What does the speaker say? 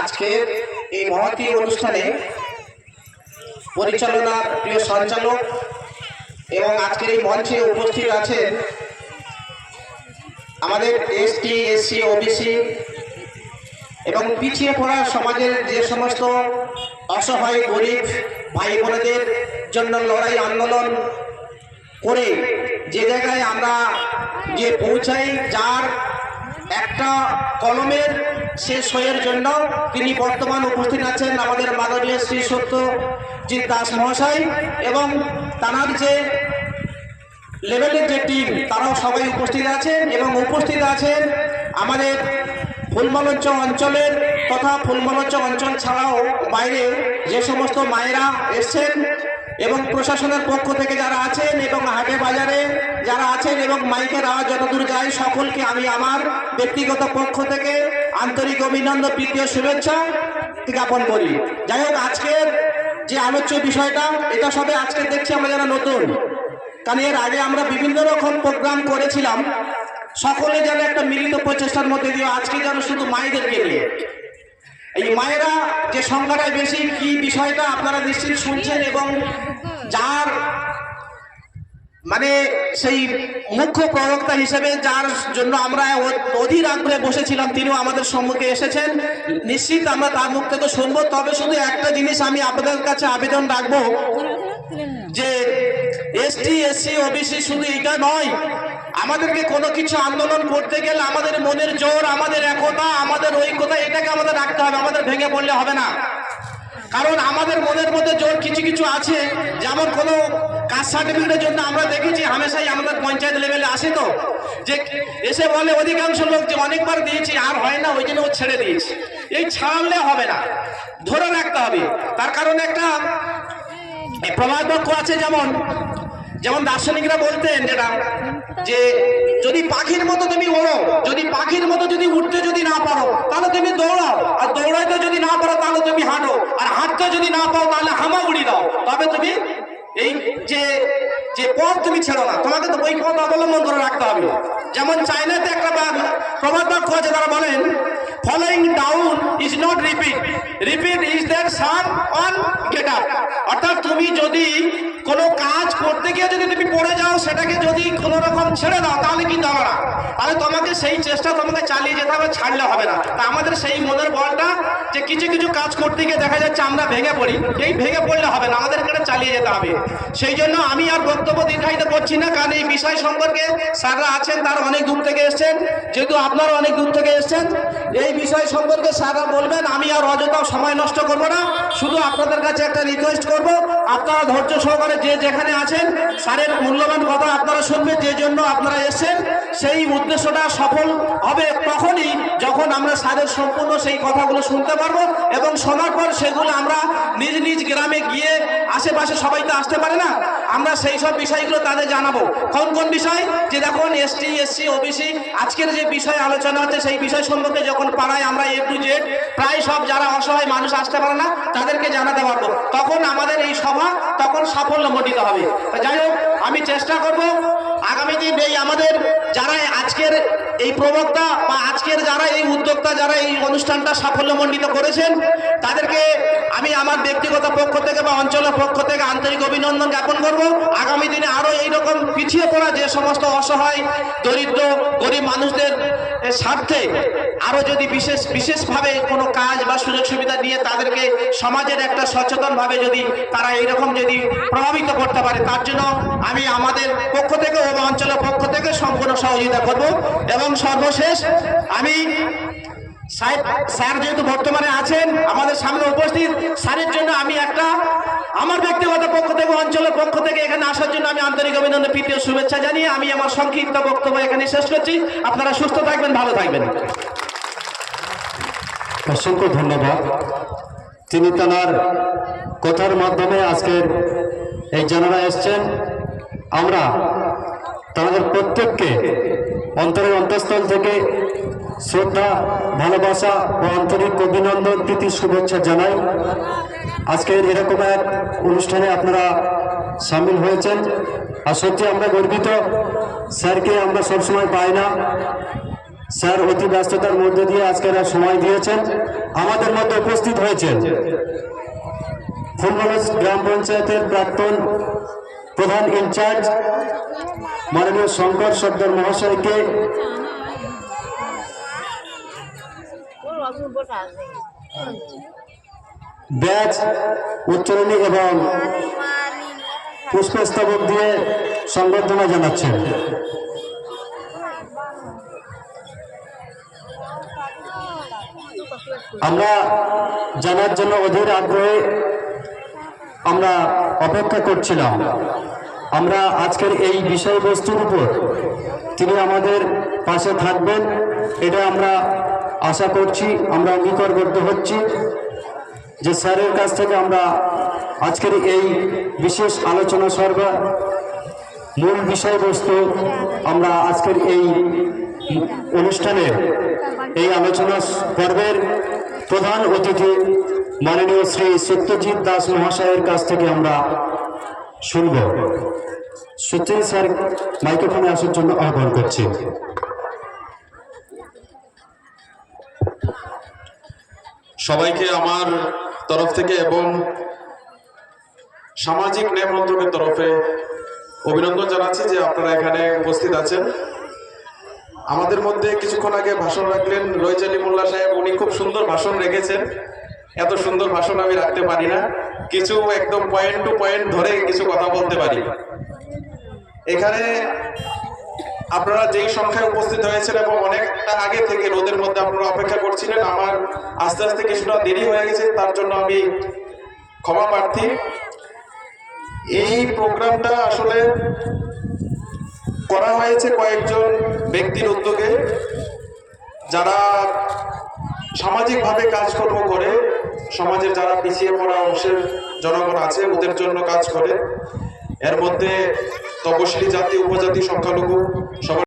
আজকের এই মহতী অনুষ্ঠানে পরিচালনার প্রিয় সঞ্চালক এবং আজকের এই মঞ্চে উপস্থিত আছেন আমাদের এসটি, এসসি, ওবিসি এবং পিছিয়ে পড়া সমাজের যে সমস্ত অসহায়, গরিব ভাই বোনেদের জন্য লড়াই আন্দোলন করে যে জায়গায় আমরা গিয়ে পৌঁছাই, যার একটা কলমের শেষ হয়ের জন্য তিনি বর্তমান উপস্থিত আছেন আমাদের মাননীয় শ্রী সত্যজিৎ দাস মহাশয় এবং তাঁর যে লেভেলের যে টিম, তারাও সবাই উপস্থিত আছেন এবং উপস্থিত আছেন আমাদের ফুলমলঞ্চ অঞ্চলের তথা ফুলমলঞ্চ অঞ্চল ছাড়াও বাইরে যে সমস্ত মায়েরা এসছেন এবং প্রশাসনের পক্ষ থেকে যারা আছেন এবং হাটে বাজারে যারা আছেন এবং মাইকের আওয়াজ যতদূর যায়, সকলকে আমি আমার ব্যক্তিগত পক্ষ থেকে আন্তরিক অভিনন্দন প্রীতীয় শুভেচ্ছা জ্ঞাপন করি। যাই হোক, আজকের যে আলোচ্য বিষয়টা, এটা সবে আজকে দেখছি আমরা যারা নতুন। কারণ এর আগে আমরা বিভিন্ন রকম প্রোগ্রাম করেছিলাম। সকলে যেন একটা মিলিত প্রচেষ্টার মধ্যে দিয়ে আজকে যেন শুধু মায়েদেরকে নিয়ে। এই মায়েরা যে সংখ্যাটাই বেশি, কি বিষয়টা আপনারা নিশ্চিত শুনছেন এবং যার মানে সেই মুখ্য প্রবক্তা হিসেবে যার জন্য আমরা অধীর আগ্রহে বসেছিলাম, তিনিও আমাদের সম্মুখে এসেছেন। নিশ্চিত আমরা তার মুখ থেকে শুনব, তবে শুধু একটা জিনিস আমি আপনাদের কাছে আবেদন রাখব, যে এসটি, এসসি, ওবিসি শুধু এটা নয়, আমাদেরকে কোনো কিছু আন্দোলন করতে গেলে আমাদের মনের জোর, আমাদের একতা, আমাদের ঐক্যতা, এটাকে আমাদের রাখতে হবে, আমাদের ভেঙে পড়লে হবে না। কারণ আমাদের মনের মধ্যে জোর কিছু কিছু আছে, যেমন কোনো কাস্ট সার্টিফিকেটের জন্য আমরা দেখেছি হামেশাই আমাদের পঞ্চায়েত লেভেলে আসে তো। যে এসে বলে, অধিকাংশ লোক যে অনেকবার দিয়েছি, আর হয় না, ওই জন্য ও ছেড়ে দিয়েছি। এই ছাড়লে হবে না। ধরে রাখতে হবে। তার কারণ একটা প্রবাদ বাক্য আছে যেমন যেমন দার্শনিকরা বলতেন যেটা, যে যদি পাখির মতো তুমি ওড়ো, যদি পাখির মতো যদি উঠতে যদি না পারো, তাহলে তুমি দৌড়াও। আর দৌড়াইতে যদি না পারো, তাহলে তুমি হাঁটো। আর হাঁটতে যদি না পাও তাহলে হামা উড়ি দাও। তবে তুমি এই যে যে পথ তুমি ছেড়ো না, তোমাকে তো ওই পথ অবলম্বন করে রাখতে হবে। যেমন চাইনাতে একটা বাদ প্রবাদ বাক্য আছে তারা বলেন following down is not repeat repeat is that sun on get up অর্থাৎ তুমি যদি কোনো কাজ করতে গিয়ে যদি তুমি পড়ে যাও, সেটাকে যদি কোনো রকম ছেড়ে দাও, তাহলে কিন্তু তাহলে তোমাকে সেই চেষ্টা তোমাকে চালিয়ে যেতে হবে, ছাড়লে হবে না। তা আমাদের সেই মনের বলটা যে কিছু কিছু কাজ করতে গিয়ে দেখা যাচ্ছে আমরা ভেঙে পড়ি। এই ভেঙে পড়লে হবে না, আমাদের এটা চালিয়ে যেতে হবে। সেই জন্য আমি আর বক্তব্য দীর্ঘায়িত করছি না, কারণ এই বিষয় সম্পর্কে স্যাররা আছেন, তারা অনেক দূর থেকে এসছেন। যেহেতু আপনারা অনেক দূর থেকে এসছেন, এই বিষয় সম্পর্কে স্যাররা বলবেন, আমি আর অযথা সময় নষ্ট করব না। শুধু আপনাদের কাছে একটা রিকোয়েস্ট করব আপনারা ধৈর্য সহকারে যে যেখানে আছেন স্যারের মূল্যবান কথা আপনারা শুনবেন, যে জন্য আপনারা এসছেন, সেই উদ্দেশ্যটা সফল হবে তখনই যখন আমরা স্যারের সম্পূর্ণ সেই কথাগুলো শুনতে পারব এবং শোনার পর সেগুলো আমরা নিজ নিজ গ্রামে গিয়ে আশেপাশে সবাই তো আসতে পারে না, আমরা সেই সব বিষয়গুলো তাদের জানাব। কোন কোন বিষয়? যে দেখুন এসটি এসসি ওবিসি আজকের যে বিষয় আলোচনা হচ্ছে, সেই বিষয় সম্পর্কে যখন পাড়ায় আমরা এ টু জেড প্রায় সব যারা অসহায় মানুষ আসতে পারে না, তাদেরকে জানাতে পারব। তখন আমাদের এই সভা, তখন সাফল্য মণ্ডিত হবে। যাই হোক, আমি চেষ্টা করব আগামী দিন এই আমাদের যারা আজকের এই প্রবক্তা বা আজকের যারা এই উদ্যোক্তা, যারা এই অনুষ্ঠানটা সাফল্যমণ্ডিত করেছেন তাদেরকে আমি আমার ব্যক্তিগত পক্ষ থেকে বা অঞ্চলের পক্ষ থেকে আন্তরিক অভিনন্দন জ্ঞাপন করব। আগামী দিনে আরও এইরকম পিছিয়ে পড়া যে সমস্ত অসহায়, দরিদ্র, গরিব মানুষদের স্বার্থে আরও যদি বিশেষ, বিশেষভাবে কোনো কাজ বা সুযোগ সুবিধা দিয়ে তাদেরকে সমাজের একটা সচেতনভাবে যদি তারা এইরকম যদি প্রভাবিত করতে পারে, তার জন্য আমি আমাদের পক্ষ থেকে ও অঞ্চলের পক্ষ থেকে সম্পূর্ণ সহযোগিতা করব। এবং সর্বশেষ আমি সাহেব স্যার যেহেতু বর্তমানে আছেন, আমাদের সামনে উপস্থিত, স্যারের জন্য আমি একটা, আমার ব্যক্তিগত পক্ষ থেকে, অঞ্চলের পক্ষ থেকে এখানে আসার জন্য আমি আন্তরিক অভিনন্দন প্রীতীয় শুভেচ্ছা জানিয়ে আমি আমার সংক্ষিপ্ত বক্তব্য এখানে শেষ করছি। আপনারা সুস্থ থাকবেন, ভালো থাকবেন। অসংখ্য ধন্যবাদ। তিনি তার কথার মাধ্যমে আজকের এই জানারা এসছেন। আমরা তাদের প্রত্যেককে অন্তরের অন্তঃস্থল থেকে শ্রদ্ধা, ভালোবাসা ও আন্তরিক অভিনন্দন, প্রীতি, শুভেচ্ছা জানাই। আজকের এরকম এক অনুষ্ঠানে আপনারা সামিল হয়েছেন। আর সত্যি আমরা গর্বিত। স্যারকে আমরা সবসময় পাই না। স্যার অতি ব্যস্ততার মধ্যে দিয়ে আজকের সময় দিয়েছেন। আমাদের মধ্যে উপস্থিত হয়েছেন ফুলবাগান গ্রাম পঞ্চায়েতের প্রাক্তন প্রধান ইনচার্জ মাননীয় শঙ্কর সর্দার মহাশয়কে ব্যাচ উচ্চারণী এবং পুষ্পস্তবক দিয়ে সংবর্ধনা জানাচ্ছেন আমরা জানার জন্য অধীর আগ্রহে আমরা অপেক্ষা করছিলাম। আমরা আজকের এই বিষয়বস্তুর উপর তিনি আমাদের পাশে থাকবেন, এটা আমরা আশা করছি আমরা অঙ্গীকারবদ্ধ হচ্ছি। যে স্যারের কাছ থেকে আমরা আজকের এই বিশেষ আলোচনা সর্বা মূল বিষয়বস্তু আমরা আজকের এই অনুষ্ঠানে এই আলোচনা পর্বের প্রধান অতিথি মাননীয় শ্রী সত্যজিৎ দাস মহাশয়ের কাছ থেকে আমরা শুনব। সত্যজিৎ স্যার, মাইক্রোফোনে আসার জন্য আহ্বান করছি। সবাইকে আমার তরফ থেকে এবং সামাজিক ন্যায় মন্ত্রকের তরফে অভিনন্দন জানাচ্ছি যে আপনারা এখানে উপস্থিত আছেন। আমাদের মধ্যে কিছুক্ষণ আগে ভাষণ রাখলেন রইজ আলী মোল্লা সাহেব। উনি খুব সুন্দর ভাষণ রেখেছেন। এত সুন্দর ভাষণ আমি রাখতে পারি না। কিছু একদম পয়েন্ট টু পয়েন্ট ধরে কিছু কথা বলতে পারি। এখানে আপনারা যেই সংখ্যায় উপস্থিত হয়েছেন এবং অনেকটা আগে থেকে রোদের মধ্যে আপনারা অপেক্ষা করছিলেন, আমার আস্তে আস্তে কিছুটা দেরি হয়ে গেছে, তার জন্য আমি ক্ষমা প্রার্থী। এই প্রোগ্রামটা আসলে করা হয়েছে কয়েকজন ব্যক্তির উদ্যোগে, যারা সামাজিকভাবে কাজকর্ম করে, সমাজের যারা পিছিয়ে পড়া অংশের জনগণ আছে, ওদের জন্য কাজ করে। এর মধ্যে তপশিলি জাতি উপজাতি সংখ্যালঘু সবার